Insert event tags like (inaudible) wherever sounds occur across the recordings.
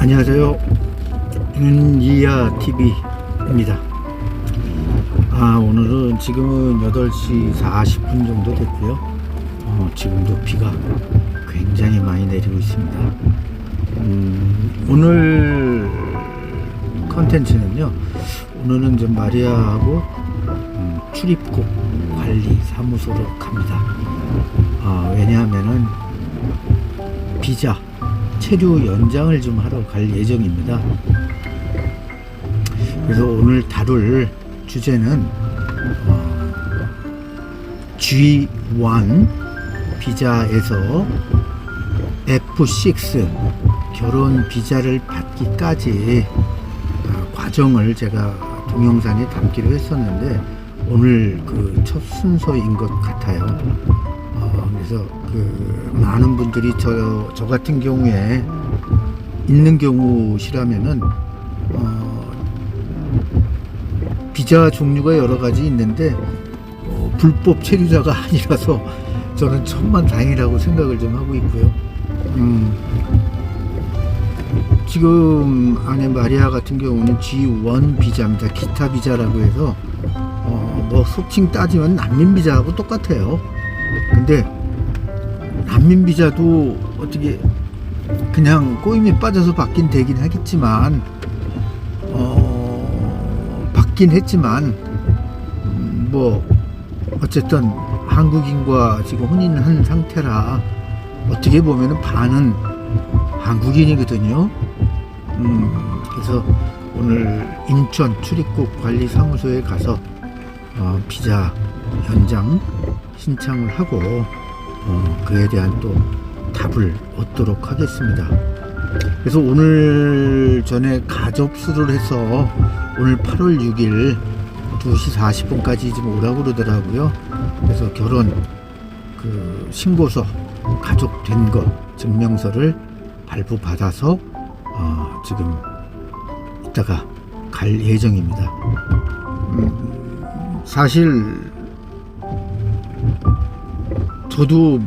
안녕하세요. 윤이야 TV입니다. 아, 오늘은 지금은 8시 40분 정도 됐고요. 어, 지금도 비가 굉장히 많이 내리고 있습니다. 음, 오늘 컨텐츠는요. 오늘은 좀 마리아하고 음, 출입국 관리 사무소로 갑니다. 아, 왜냐하면은 비자 체류 연장을 좀 하러 갈 예정입니다. 그래서 오늘 다룰 주제는 어, G1 비자에서 F6 결혼 비자를 받기까지 어, 과정을 제가 동영상에 담기로 했었는데 오늘 그 첫 순서인 것 같아요. 어, 그래서 그 많은 분들이 저, 저 같은 경우에 있는 경우시라면은 어, 비자 종류가 여러 가지 있는데 어, 불법 체류자가 (laughs) 아니라서 저는 천만 다행이라고 생각을 좀 하고 있고요. 음, 지금 아내 마리아 같은 경우는 G1 비자입니다. 기타 비자라고 해서 어, 뭐 속칭 따지면 난민 비자하고 똑같아요. 근데 난민 비자도 어떻게 그냥 꼬임이 빠져서 받긴 되긴 하겠지만 어, 받긴 했지만 음, 뭐 어쨌든 한국인과 지금 혼인한 상태라 어떻게 보면은 반은 한국인이거든요. 음, 그래서 오늘 인천 출입국 관리 사무소에 가서 어, 비자 연장 신청을 하고 어, 그에 대한 또 답을 얻도록 하겠습니다. 그래서 오늘 전에 가접수를 해서 오늘 8월 6일 2시 40분까지 좀 오라고 그러더라고요. 그래서 결혼 그 신고서 가족 된 거 증명서를 발부 받아서 어, 지금 이따가 갈 예정입니다. 음, 사실 저도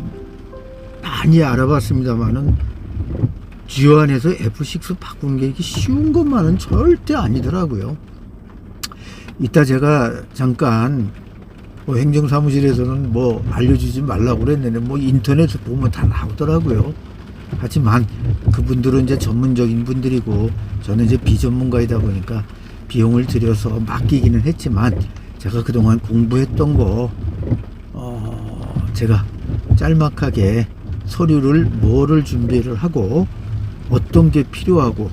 많이 알아봤습니다만은 지원에서 F6 바꾸는 게 이게 쉬운 것만은 절대 아니더라고요. 이따 제가 잠깐 뭐 행정사무실에서는 뭐 알려주지 말라고 그랬는데 뭐 인터넷에 보면 다 나오더라고요. 하지만 그분들은 이제 전문적인 분들이고 저는 이제 비전문가이다 보니까 비용을 들여서 맡기기는 했지만 제가 그동안 공부했던 거 어, 제가 짤막하게 서류를 뭐를 준비를 하고 어떤 게 필요하고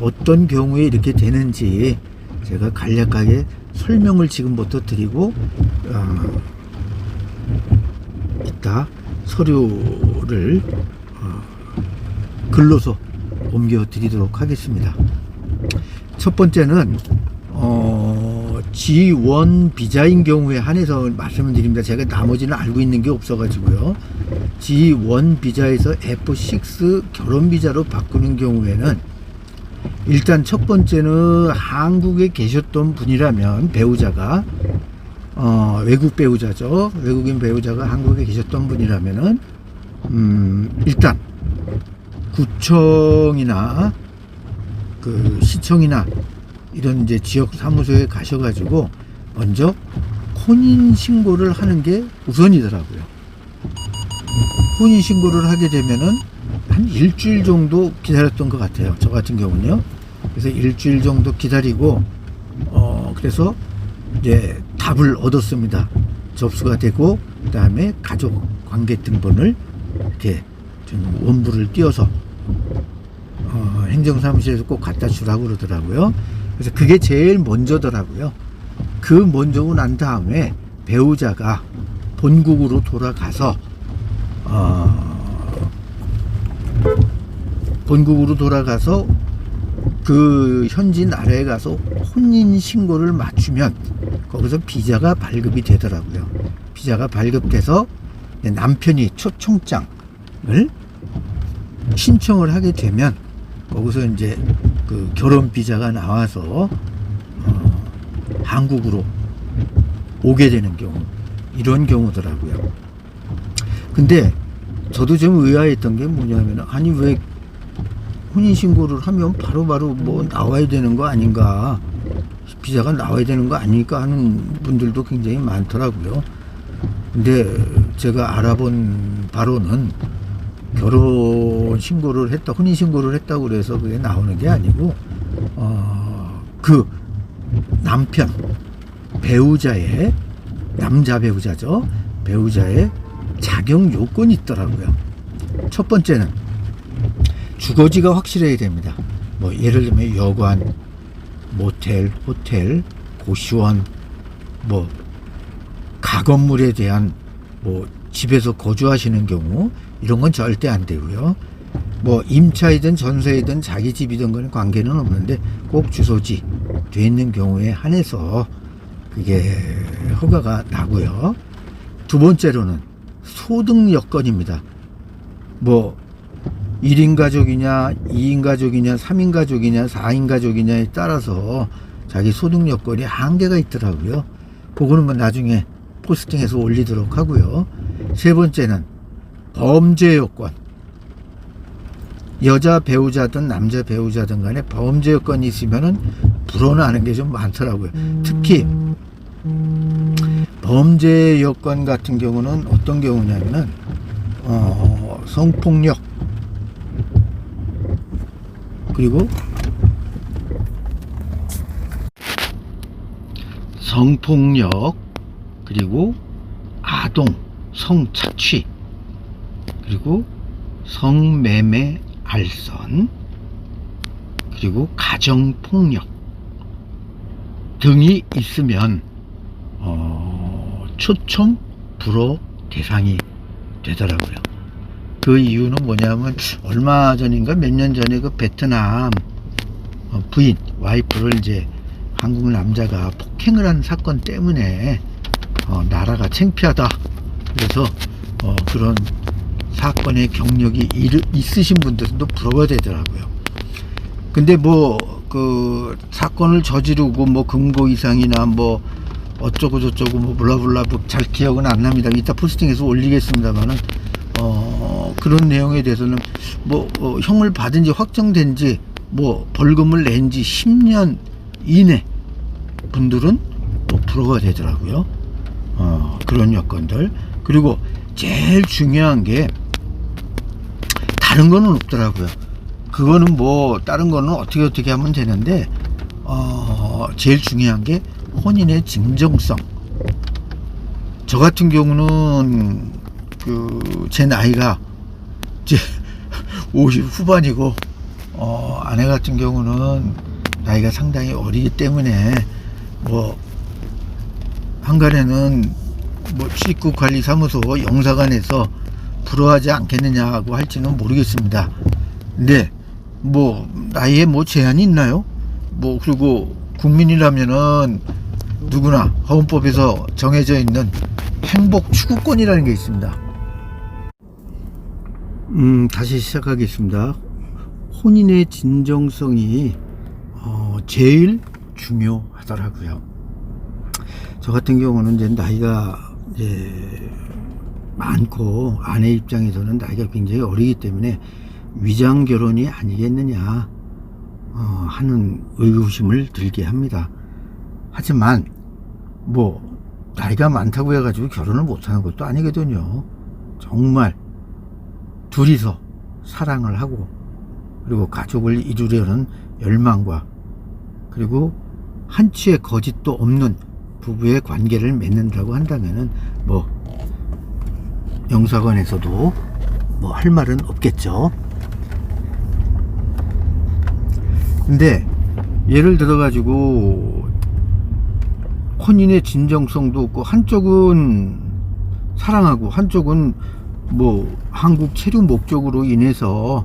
어떤 경우에 이렇게 되는지 제가 간략하게 설명을 지금부터 드리고 어, 이따 서류를 어, 글로서 옮겨 드리도록 하겠습니다. 첫 번째는 어, G1 비자인 경우에 한해서 말씀을 드립니다. 제가 나머지는 알고 있는 게 없어가지고요. G1 비자에서 F6 결혼 비자로 바꾸는 경우에는 일단 첫 번째는 한국에 계셨던 분이라면 배우자가 어, 외국 배우자죠. 외국인 배우자가 한국에 계셨던 분이라면은 음, 일단 구청이나 그 시청이나 이런 이제 지역 사무소에 가셔가지고 먼저 혼인 신고를 하는 게 우선이더라고요. 혼인 신고를 하게 되면은 한 일주일 정도 기다렸던 것 같아요. 저 같은 경우는요. 그래서 일주일 정도 기다리고 어 그래서 이제 답을 얻었습니다. 접수가 되고 그다음에 가족 관계 등본을 이렇게 좀 원부를 띄어서 어, 행정사무실에서 꼭 갖다 주라고 그러더라고요. 그래서 그게 제일 먼저더라고요. 그 먼저고 난 다음에 배우자가 본국으로 돌아가서 어, 본국으로 돌아가서 그 현지 나라에 가서 혼인 신고를 맞추면 거기서 비자가 발급이 되더라고요. 비자가 발급돼서 남편이 초청장을 신청을 하게 되면 거기서 이제 그 결혼 비자가 나와서 어, 한국으로 오게 되는 경우 이런 경우더라고요. 근데 저도 좀 의아했던 게 뭐냐면 아니 왜 혼인 신고를 하면 바로바로 뭐 나와야 되는 거 아닌가 비자가 나와야 되는 거 아닐까 하는 분들도 굉장히 많더라고요. 근데 제가 알아본 바로는 결혼 신고를 했다, 혼인 신고를 했다고 그래서 그게 나오는 게 아니고, 어, 그 남편, 배우자의, 남자 배우자죠. 배우자의 자격 요건이 있더라고요. 첫 번째는 주거지가 확실해야 됩니다. 뭐, 예를 들면 여관, 모텔, 호텔, 고시원, 뭐, 가건물에 대한 뭐 집에서 거주하시는 경우 이런 건 절대 안 되고요. 뭐 임차이든 전세이든 자기 집이든 간에 관계는 없는데 꼭 주소지 돼 있는 경우에 한해서 그게 허가가 나고요. 두 번째로는 소득 여건입니다. 뭐 1인 가족이냐, 2인 가족이냐, 3인 가족이냐, 4인 가족이냐에 따라서 자기 소득 여건이 한계가 있더라고요. 그거는 뭐 나중에 포스팅해서 올리도록 하고요. 세 번째는 범죄 요건. 여자 배우자든 남자 배우자든 간에 범죄 요건이 있으면은 불어나는 게 좀 많더라고요. 특히 범죄 여건 같은 경우는 어떤 경우냐면은 어, 성폭력 그리고 성폭력 그리고 아동 성착취 그리고 성매매 알선 그리고 가정폭력 등이 있으면 어, 초청 불허 대상이 되더라고요. 그 이유는 뭐냐면 얼마 전인가 몇 년 전에 그 베트남 어, 부인 와이프를 이제 한국 남자가 폭행을 한 사건 때문에 어, 나라가 창피하다. 그래서 어, 그런 사건의 경력이 있으신 분들은 또 부러워야 되더라고요. 근데 뭐 그 사건을 저지르고 뭐 금고 이상이나 뭐 어쩌고 저쩌고 뭐 블라블라 뭐잘 기억은 안 납니다. 이따 포스팅해서 올리겠습니다만은 어 그런 내용에 대해서는 뭐 어, 형을 받은 지 확정된 지 뭐 벌금을 낸 지 10년 이내 분들은 또 불어가 되더라고요. 어, 그런 여건들. 그리고 제일 중요한 게 다른 거는 없더라고요. 그거는 뭐 다른 거는 어떻게 어떻게 하면 되는데 어, 제일 중요한 게 혼인의 진정성. 저 같은 경우는 그 제 나이가 이제 (laughs) 50 후반이고 어, 아내 같은 경우는 나이가 상당히 어리기 때문에 뭐 한간에는 뭐 출입국 관리사무소 영사관에서 불허하지 않겠느냐고 할지는 모르겠습니다. 근데 뭐 나이에 뭐 제한이 있나요? 뭐 그리고 국민이라면은 누구나 헌법에서 정해져 있는 행복 추구권이라는 게 있습니다. 음, 다시 시작하겠습니다. 혼인의 진정성이 어, 제일 중요하더라고요. 저 같은 경우는 이제 나이가 이제 많고 아내 입장에서는 나이가 굉장히 어리기 때문에 위장 결혼이 아니겠느냐 어, 하는 의구심을 들게 합니다. 하지만 뭐 나이가 많다고 해가지고 결혼을 못하는 것도 아니거든요. 정말 둘이서 사랑을 하고 그리고 가족을 이루려는 열망과 그리고 한치의 거짓도 없는 부부의 관계를 맺는다고 한다면은 뭐 영사관에서도 뭐 할 말은 없겠죠. 근데 예를 들어 가지고 혼인의 진정성도 없고 한쪽은 사랑하고 한쪽은 뭐 한국 체류 목적으로 인해서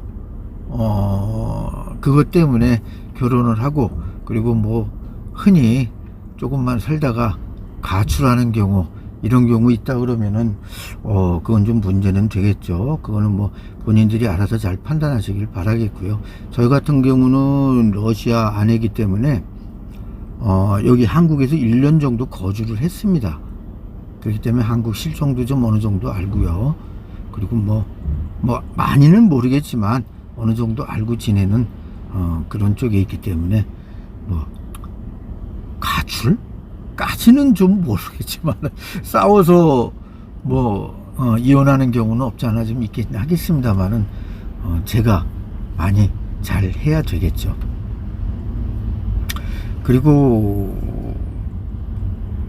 어 그것 때문에 결혼을 하고 그리고 뭐 흔히 조금만 살다가 가출하는 경우 이런 경우 있다 그러면은 어 그건 좀 문제는 되겠죠. 그거는 뭐 본인들이 알아서 잘 판단하시길 바라겠고요. 저희 같은 경우는 러시아 아내기 때문에 어 여기 한국에서 1년 정도 거주를 했습니다. 그렇기 때문에 한국 실정도 좀 어느 정도 알고요. 그리고 뭐, 뭐, 많이는 모르겠지만, 어느 정도 알고 지내는 어, 그런 쪽에 있기 때문에 뭐 가출? 까지는 좀 모르겠지만 (laughs) 싸워서 뭐 어, 이혼하는 경우는 없지 않아 좀 있긴 하겠습니다만은 어, 제가 많이 잘 해야 되겠죠. 그리고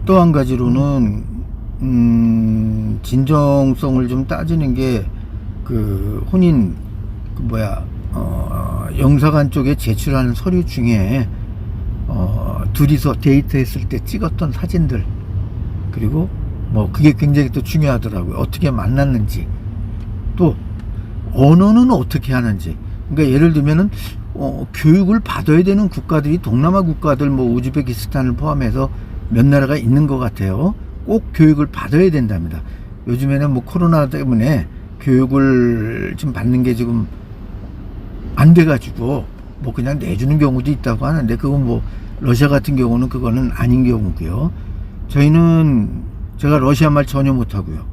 또 한 가지로는 음, 진정성을 좀 따지는 게 그 혼인 그 뭐야 어, 영사관 쪽에 제출하는 서류 중에 어, 둘이서 데이트했을 때 찍었던 사진들 그리고 뭐 그게 굉장히 또 중요하더라고요. 어떻게 만났는지 또 언어는 어떻게 하는지. 그러니까 예를 들면은 어, 교육을 받아야 되는 국가들이 동남아 국가들 뭐 우즈베키스탄을 포함해서 몇 나라가 있는 것 같아요. 꼭 교육을 받아야 된답니다. 요즘에는 뭐 코로나 때문에 교육을 좀 받는 게 지금 안 돼가지고 뭐 그냥 내주는 경우도 있다고 하는데 그건 뭐 러시아 같은 경우는 그거는 아닌 경우고요. 저희는 제가 러시아 말 전혀 못하고요.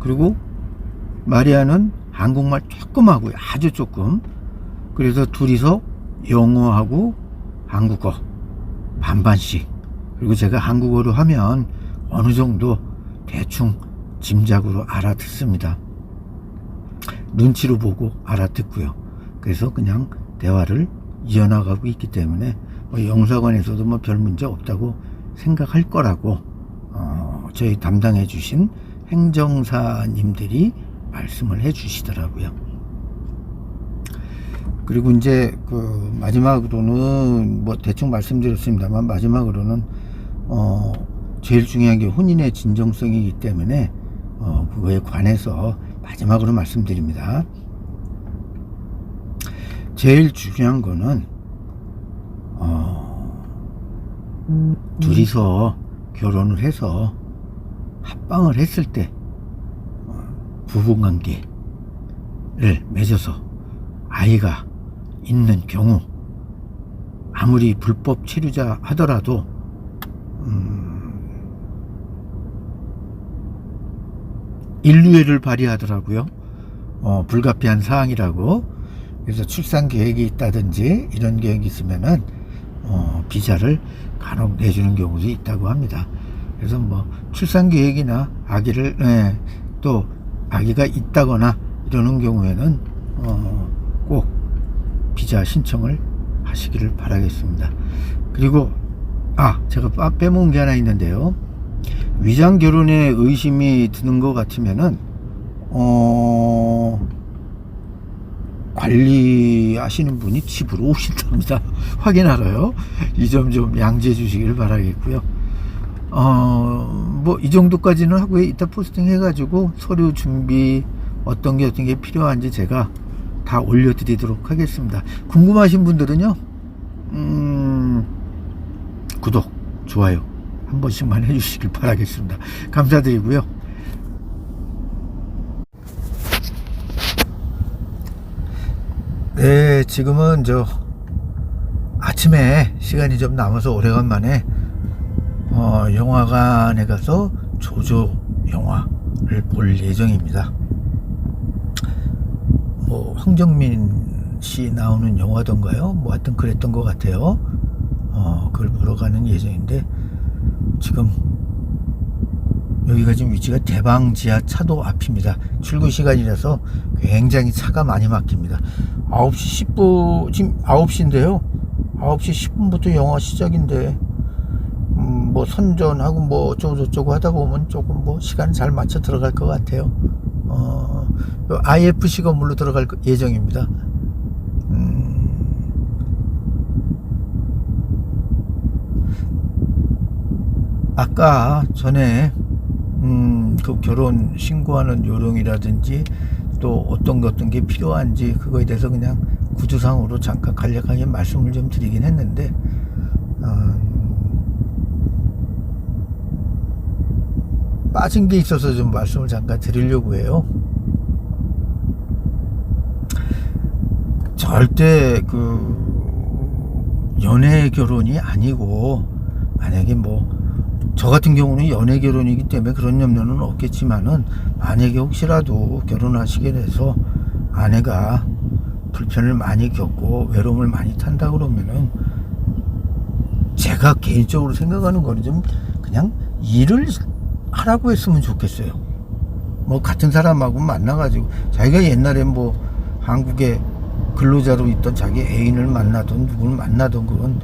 그리고 마리아는 한국말 조금 하고요. 아주 조금. 그래서 둘이서 영어하고 한국어 반반씩. 그리고 제가 한국어로 하면 어느 정도 대충 짐작으로 알아듣습니다. 눈치로 보고 알아듣고요. 그래서 그냥 대화를 이어나가고 있기 때문에 뭐 영사관에서도 뭐 별 문제 없다고 생각할 거라고 어, 저희 담당해 주신 행정사님들이 말씀을 해 주시더라고요. 그리고 이제 그 마지막으로는 뭐 대충 말씀드렸습니다만 마지막으로는 어 제일 중요한 게 혼인의 진정성이기 때문에 어 그거에 관해서 마지막으로 말씀드립니다. 제일 중요한 거는 어 둘이서 결혼을 해서 합방을 했을 때 어, 부부관계를 맺어서 아이가 있는 경우 아무리 불법 체류자 하더라도 음, 인류애를 발휘하더라고요. 어, 불가피한 사항이라고. 그래서 출산 계획이 있다든지 이런 계획이 있으면은 어, 비자를 간혹 내주는 경우도 있다고 합니다. 그래서 뭐 출산 계획이나 아기를 예, 또 아기가 있다거나 이러는 경우에는 어, 꼭 비자 신청을 하시기를 바라겠습니다. 그리고 아 제가 빠- 빼먹은 게 하나 있는데요. 위장 결혼에 의심이 드는 것 같으면은 어 관리하시는 분이 집으로 오신답니다. (laughs) 확인하러요. 이 점 좀 양지해 주시길 바라겠고요. 어, 뭐, 이 정도까지는 하고요. 이따 포스팅 해가지고 서류 준비 어떤 게 어떤 게 필요한지 제가 다 올려드리도록 하겠습니다. 궁금하신 분들은요, 음, 구독, 좋아요 한 번씩만 해주시길 바라겠습니다. 감사드리고요. 네, 지금은 저 아침에 시간이 좀 남아서 오래간만에 어, 영화관에 가서 조조 영화를 볼 예정입니다. 뭐 황정민 씨 나오는 영화던가요? 뭐 하여튼 그랬던 것 같아요. 어, 그걸 보러 가는 예정인데 지금 여기가 지금 위치가 대방 지하 차도 앞입니다. 출근 시간이라서 굉장히 차가 많이 막힙니다. 9시 10분, 지금 9시인데요. 9시 10분부터 영화 시작인데, 음, 뭐 선전하고 뭐 어쩌고 저쩌고 하다 보면 조금 뭐 시간 잘 맞춰 들어갈 것 같아요. 어, IFC 건물로 들어갈 거- 예정입니다. 음, 아까 전에 음, 그 결혼 신고하는 요령이라든지 또 어떤 것 어떤 게 필요한지 그거에 대해서 그냥 구조상으로 잠깐 간략하게 말씀을 좀 드리긴 했는데 어, 빠진 게 있어서 좀 말씀을 잠깐 드리려고 해요. 절대 그 연애 결혼이 아니고 만약에 뭐 저 같은 경우는 연애 결혼이기 때문에 그런 염려는 없겠지만은 만약에 혹시라도 결혼하시게 돼서 아내가 불편을 많이 겪고 외로움을 많이 탄다 그러면은 제가 개인적으로 생각하는 거는 좀 그냥 일을 하라고 했으면 좋겠어요. 뭐 같은 사람하고 만나가지고 자기가 옛날에 뭐 한국에 근로자로 있던 자기 애인을 만나던 누구를 만나던 그건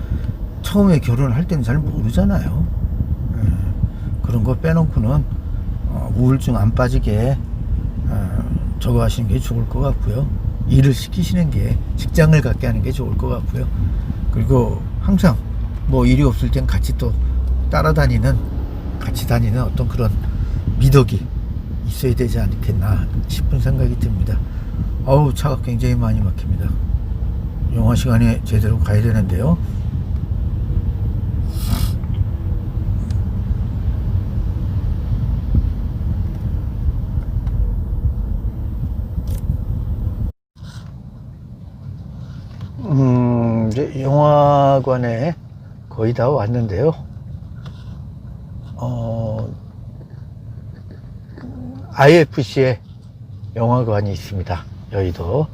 처음에 결혼할 때는 잘 모르잖아요. 예, 그런 거 빼놓고는 어, 우울증 안 빠지게 어, 저거 하시는 게 좋을 것 같고요. 일을 시키시는 게 직장을 갖게 하는 게 좋을 것 같고요. 그리고 항상 뭐 일이 없을 땐 같이 또 따라다니는 같이 다니는 어떤 그런 미덕이 있어야 되지 않겠나 싶은 생각이 듭니다. 어우 차가 굉장히 많이 막힙니다. 영화 시간에 제대로 가야 되는데요. 음, 이제 영화관에 거의 다 왔는데요. 어, IFC에 영화관이 있습니다. 여의도.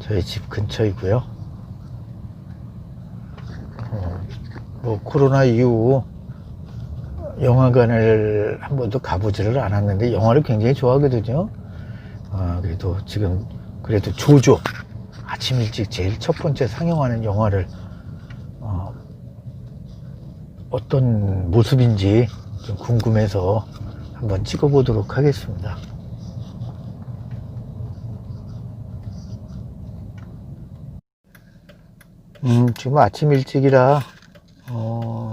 저희 집 근처이고요. 어, 뭐, 코로나 이후 영화관을 한 번도 가보지를 않았는데, 영화를 굉장히 좋아하거든요. 아, 그래도 지금, 그래도 조조. 아침 일찍 제일 첫 번째 상영하는 영화를 어, 어떤 모습인지 좀 궁금해서 한번 찍어보도록 하겠습니다. 음, 지금 아침 일찍이라 어,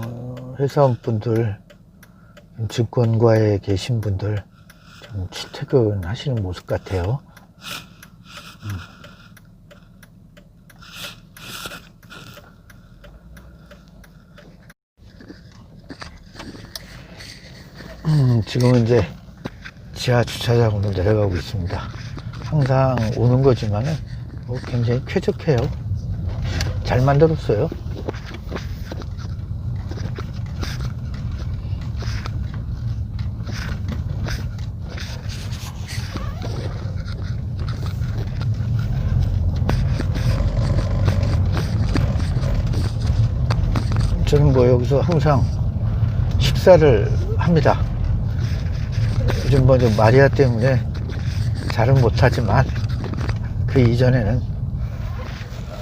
회사원분들, 증권과에 계신 분들 좀 출퇴근하시는 모습 같아요. 음, 지금은 이제 지하 주차장으로 내려가고 있습니다. 항상 오는 거지만은 뭐 굉장히 쾌적해요. 잘 만들었어요. 저는 뭐 여기서 항상 식사를 합니다. 요즘 뭐좀 마리아 때문에 잘은 못하지만 그 이전에는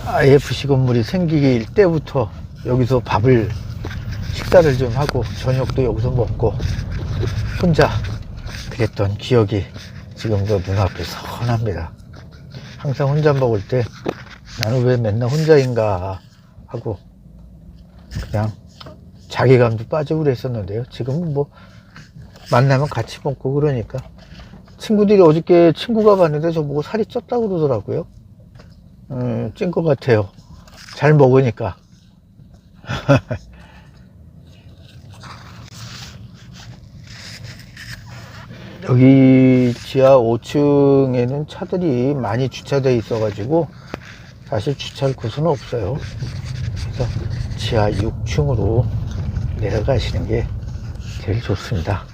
IFC 건물이 생기기 때부터 여기서 밥을 식사를 좀 하고 저녁도 여기서 먹고 혼자 그랬던 기억이 지금도 눈앞에 선합니다. 항상 혼자 먹을 때 나는 왜 맨날 혼자인가 하고 그냥 자괴감도 빠지고 그랬었는데요. 지금은 뭐 만나면 같이 먹고 그러니까 친구들이 어저께 친구가 봤는데 저보고 살이 쪘다고 그러더라고요. 음, 찐것 같아요. 잘 먹으니까. (laughs) 여기 지하 5층에는 차들이 많이 주차되어 있어 가지고 사실 주차할 곳은 없어요. 그래서 지하 6층으로 내려가시는 게 제일 좋습니다.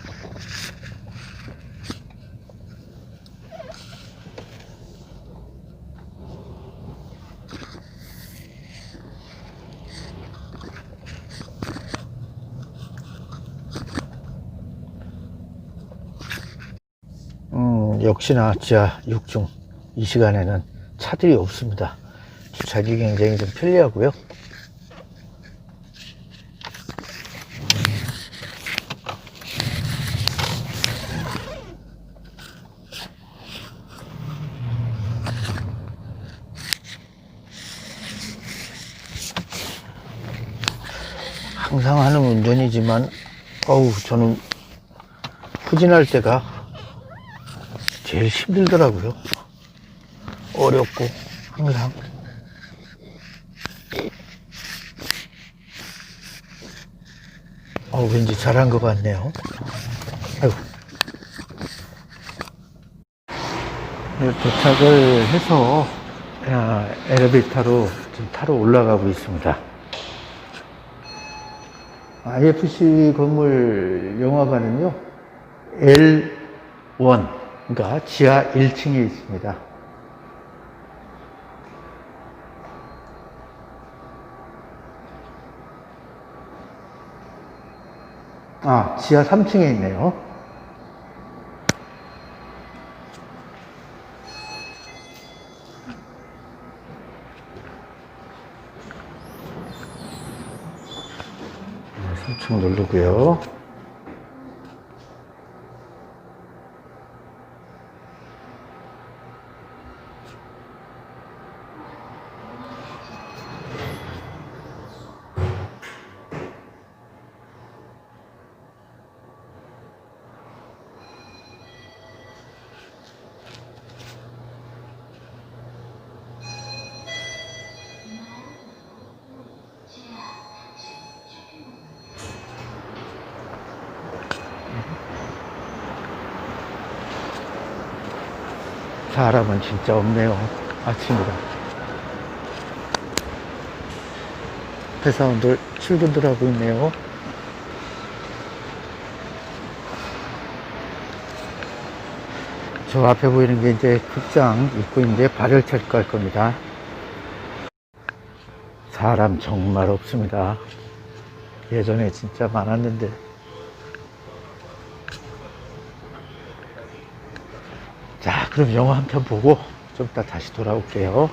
음, 역시나 지하 6층 이 시간에는 차들이 없습니다. 주차하기 굉장히 좀 편리하고요. 항상 하는 운전이지만 어우 저는 후진할 때가 제일 힘들더라고요. 어렵고 항상 어 왠지 잘한 것 같네요. 아이고. 네, 도착을 해서 아, 엘리베이터로 지금 타러 올라가고 있습니다. IFC 건물 영화관은요, L1, 그러니까 지하 1층에 있습니다. 아, 지하 3층에 있네요. 3층 누르고요. 사람은 진짜 없네요. 아침이라. 회사원들 출근들 하고 있네요. 저 앞에 보이는 게 이제 극장 입구인데 발열차를 깔 겁니다. 사람 정말 없습니다. 예전에 진짜 많았는데. 자, 그럼 영화 한 편 보고 좀 이따 다시 돌아올게요.